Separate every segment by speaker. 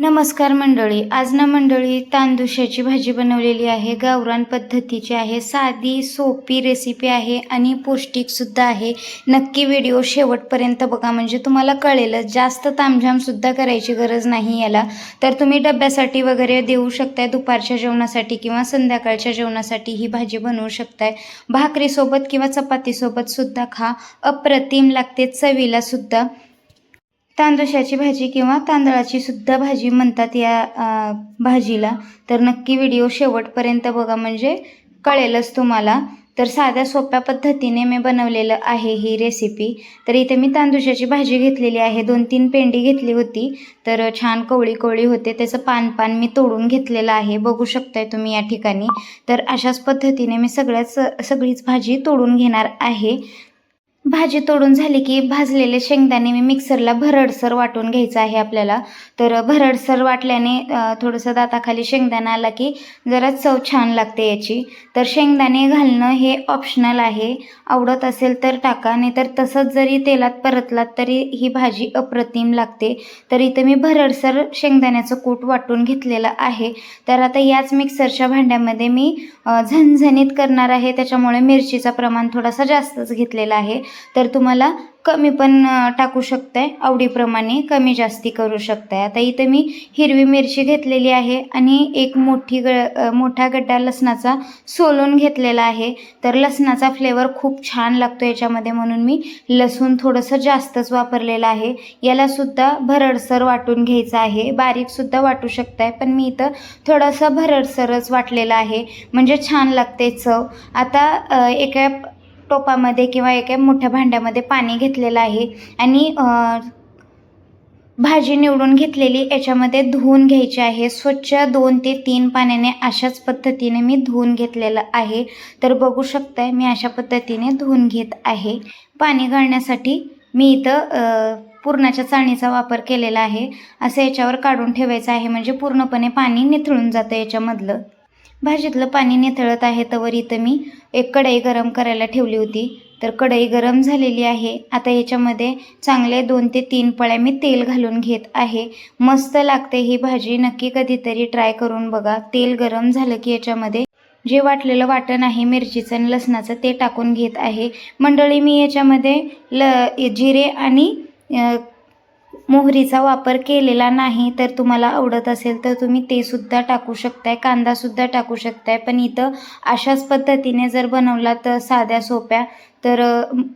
Speaker 1: नमस्कार मंडळी आज ना मंडळी तांदुशाची भाजी बनवलेली आहे गावरान पद्धतीची आहे साधी सोपी रेसिपी आहे आणि पौष्टिकसुद्धा आहे. नक्की व्हिडिओ शेवटपर्यंत बघा म्हणजे तुम्हाला कळेलच जास्त तामझामसुद्धा करायची गरज नाही याला. तर तुम्ही डब्यासाठी वगैरे देऊ शकताय दुपारच्या जेवणासाठी किंवा संध्याकाळच्या जेवणासाठी ही भाजी बनवू शकताय. भाकरीसोबत किंवा चपातीसोबत सुद्धा खा अप्रतिम लागते चवीलासुद्धा तांदुशाची भाजी किंवा तांदळाची सुद्धा भाजी म्हणतात या भाजीला. तर नक्की व्हिडिओ शेवटपर्यंत बघा म्हणजे कळेलच तुम्हाला. तर साध्या सोप्या पद्धतीने मी बनवलेलं आहे ही रेसिपी तर इथे मी तांदुशाची भाजी घेतलेली आहे. दोन तीन पेंडी घेतली होती. तर छान कवळी कवळी होते. त्याचं पान पान मी तोडून घेतलेलं आहे. बघू शकताय तुम्ही या ठिकाणी. तर अशाच पद्धतीने मी सगळ्याच सगळीच भाजी तोडून घेणार आहे. भाजी तोडून झाली की भाजलेले शेंगदाणे मी मिक्सरला भरडसर वाटून घ्यायचं आहे आपल्याला. तर भरडसर वाटल्याने थोडंसं दाताखाली शेंगदाणा आला की जरा चव छान लागते याची. तर शेंगदाणे घालणं हे ऑप्शनल आहे. आवडत असेल तर टाका नाही तर तसंच जरी तेलात परतलात तरी ही भाजी अप्रतिम लागते. तर इथं मी भरडसर शेंगदाण्याचं कूट वाटून घेतलेलं आहे. तर आता याच मिक्सरच्या भांड्यामध्ये मी झणझणीत करणार आहे. त्याच्यामुळे मिरचीचं प्रमाण थोडासा जास्तच घेतलेला आहे. तर तुम्हाला कमी पण टाकू शकताय आवडीप्रमाणे कमी जास्ती करू शकताय. आता इथं मी हिरवी मिरची घेतलेली आहे आणि एक मोठी ग मोठा गड्डा लसणाचा सोलून घेतलेला आहे. तर लसणाचा फ्लेवर खूप छान लागतो याच्यामध्ये म्हणून मी लसूण थोडंसं जास्तच वापरलेलं आहे. यालासुद्धा भरडसर वाटून घ्यायचं आहे. बारीकसुद्धा वाटू शकताय पण मी इथं थोडंसं भरडसरच वाटलेलं आहे. म्हणजे छान लागते चव. आता एका टोपामध्ये किंवा एका मोठ्या भांड्यामध्ये पाणी घेतलेलं आहे. आणि भाजी निवडून घेतलेली याच्यामध्ये धुवून घ्यायची आहे. स्वच्छ दोन ते तीन पाण्याने अशाच पद्धतीने मी धुवून घेतलेलं आहे. तर बघू शकताय मी अशा पद्धतीने धुवून घेत आहे. पाणी घालण्यासाठी मी इथं पुरणाच्या चाळणीचा वापर केलेला आहे. असं याच्यावर काढून ठेवायचं आहे. म्हणजे पूर्णपणे पाणी निथळून जातं याच्यामधलं. भाजीतलं पाणी निथळत आहे तवर इथं मी एक कढई गरम करायला ठेवली होती. तर कढई गरम झालेली आहे. आता याच्यामध्ये चांगले दोन ते तीन पळ्या मी तेल घालून घेत आहे. मस्त लागते ही भाजी. नक्की कधीतरी ट्राय करून बघा. तेल गरम झालं की याच्यामध्ये जे वाटलेलं वाटण आहे मिरचीचं आणि लसणाचं ते टाकून घेत आहे. मंडळी मी याच्यामध्ये ल जिरे आणि मोहरीचा वापर केलेला नाही तर तुम्हाला आवडत असेल तर तुम्ही ते सुद्धा टाकू शकताय कांदासुद्धा टाकू शकताय. पण इथं अशाच पद्धतीने जर बनवला तर साध्या सोप्या तर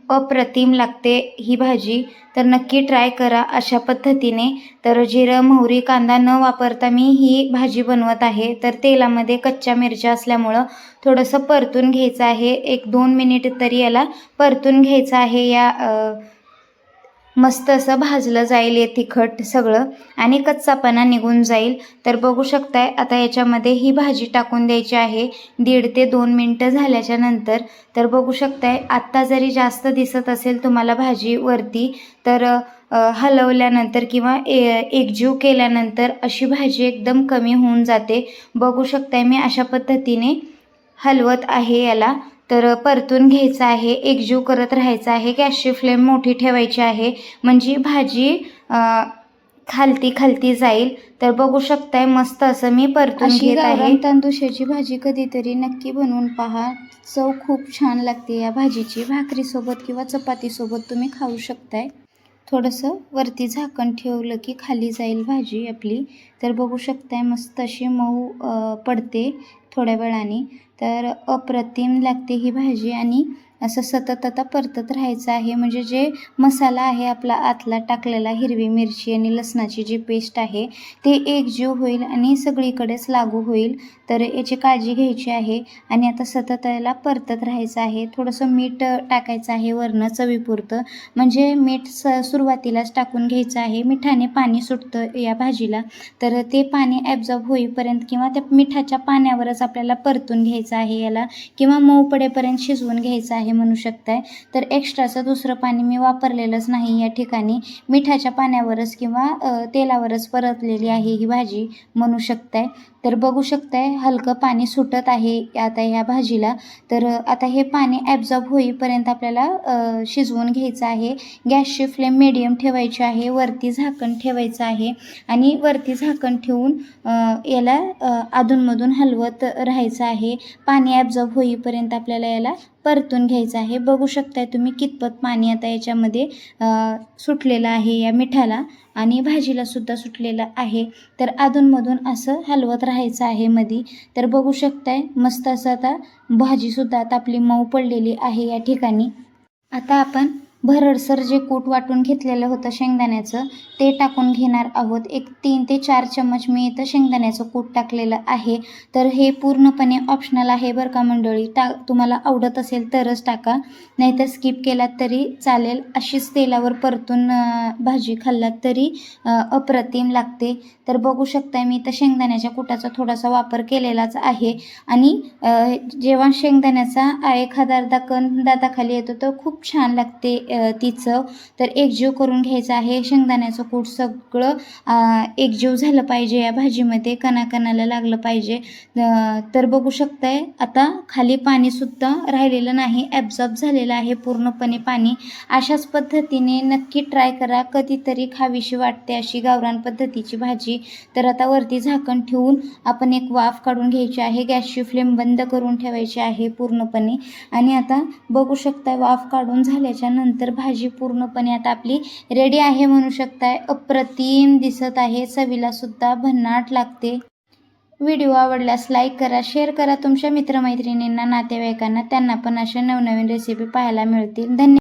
Speaker 1: अप्रतिम लागते ही भाजी. तर नक्की ट्राय करा अशा पद्धतीने. तर जिरं मोहरी कांदा न वापरता मी ही भाजी बनवत आहे. तर तेलामध्ये कच्च्या मिरच्या असल्यामुळं थोडंसं परतून घ्यायचं आहे. एक दोन मिनिट तरी याला परतून घ्यायचं आहे या मस्त असं भाजलं जाईल हे तिखट सगळं आणि कच्चापणा निघून जाईल. तर बघू शकताय आता याच्यामध्ये ही भाजी टाकून द्यायची आहे. दीड ते दोन मिनटं झाल्याच्यानंतर. तर बघू शकताय आत्ता जरी जास्त दिसत असेल तुम्हाला भाजी वरती तर हलवल्यानंतर किंवा ए एकजीव केल्यानंतर अशी भाजी एकदम कमी होऊन जाते. बघू शकताय मी अशा पद्धतीने हलवत आहे याला. तर परतून घ्यायचं आहे एकजीव करत राहायचं आहे गॅसची फ्लेम मोठी ठेवायची आहे म्हणजे भाजी खालती खालती जाईल. तर बघू शकताय मस्त असं मी परतून घेत आहे. तांदुशाची भाजी कधीतरी नक्की बनवून पहा. चव खूप छान लागते या भाजीची. भाकरीसोबत किंवा चपातीसोबत तुम्ही खाऊ शकताय. थोडंसं वरती झाकण ठेवलं की खाली जाईल भाजी आपली. तर बघू शकताय मस्त अशी मऊ पडते थोड्या वेळाने. तर अप्रतिम लागते ही भाजी आणि असं सतत आता परतत राहायचं आहे. म्हणजे जे मसाला आहे आपला आतला टाकलेला हिरवी मिरची आणि लसणाची जी पेस्ट आहे ते एकजीव होईल आणि सगळीकडेच लागू होईल. तर याची काळजी घ्यायची आहे आणि आता सतत याला परतत राहायचं आहे. थोडंसं मीठ टाकायचं आहे वरनं चवीपुरतं. म्हणजे मीठ स सुरुवातीलाच टाकून घ्यायचं आहे. मिठाने पाणी सुटतं या भाजीला. तर ते पाणी ॲब्झॉर्ब होईपर्यंत किंवा त्या मिठाच्या पाण्यावरच आपल्याला परतून घ्यायचं घ्यायचं आहे याला. किंवा मऊ पडेपर्यंत शिजवून घ्यायचं आहे म्हणू शकताय. तर एक्स्ट्राचं दुसरं पाणी मी वापरलेलंच नाही या ठिकाणी. मिठाच्या पाण्यावरच किंवा तेलावरच परतलेली आहे ही भाजी म्हणू शकताय. तर बघू शकताय हलकं पाणी सुटत आहे आता ह्या भाजीला. तर आता हे पाणी ॲब्झॉर्ब होईपर्यंत आपल्याला शिजवून घ्यायचं आहे. गॅसची फ्लेम मिडियम ठेवायची आहे. वरती झाकण ठेवायचं आहे. आणि वरती झाकण ठेवून याला अधूनमधून हलवत राहायचं आहे. पाणी ॲब्झॉर्ब होईपर्यंत आपल्याला याला परतून घ्यायचं आहे. बघू शकताय तुम्ही कितपत पाणी आता याच्यामध्ये सुटलेलं आहे या मिठाला आणि भाजीला सुद्धा सुटलेलं आहे. तर अधूनमधून असं हलवत राहायचं आहे मधी. तर बघू शकताय मस्त असं आता भाजीसुद्धा आता आपली मऊ पडलेली आहे या ठिकाणी. आता आपण भरडसर जे कूट वाटून घेतलेलं होतं शेंगदाण्याचं ते टाकून घेणार आहोत. एक तीन ते चार चम्मच मी इथं शेंगदाण्याचं कूट टाकलेलं आहे. तर हे पूर्णपणे ऑप्शनल आहे बरं का मंडळी. टा तुम्हाला आवडत असेल तरच टाका. नाहीतर स्किप केलात तरी चालेल. अशीच तेलावर परतून भाजी खाल्लात तरी अप्रतिम लागते. तर बघू शकता मी इथं शेंगदाण्याच्या कुटाचा थोडासा वापर केलेलाच आहे. आणि जेव्हा शेंगदाण्याचा एखादा अर्धा कण दाताखाली येतो तर खूप छान लागते तिचं. तर एकजीव करून घ्यायचं आहे. शेंगदाण्याचं कूट सगळं एकजीव झालं पाहिजे या भाजीमध्ये. कणाकणाला लागलं पाहिजे. तर बघू शकताय आता खाली पाणीसुद्धा राहिलेलं नाही. ॲब्झॉर्ब झालेलं आहे पूर्णपणे पाणी. अशाच पद्धतीने नक्की ट्राय करा. कधीतरी खावीशी वाटते अशी गावरान पद्धतीची भाजी. तर आता वरती झाकण ठेवून आपण एक वाफ काढून घ्यायची आहे. गॅसची फ्लेम बंद करून ठेवायची आहे पूर्णपणे. आणि आता बघू शकता वाफ काढून झाल्याच्यानंतर भाजी पूर्णपणे आता आपली रेडी आहे म्हणू शकताय. अप्रतिम दिसत आहे. चवीला सुद्धा भन्नाट लागते. व्हिडिओ आवडल्यास लाईक करा शेअर करा. तुमच्या मित्रमैत्रिणींना नातेवाईकांना त्यांना पण अशा नवनवीन रेसिपी पाहायला मिळतील. धन्यवाद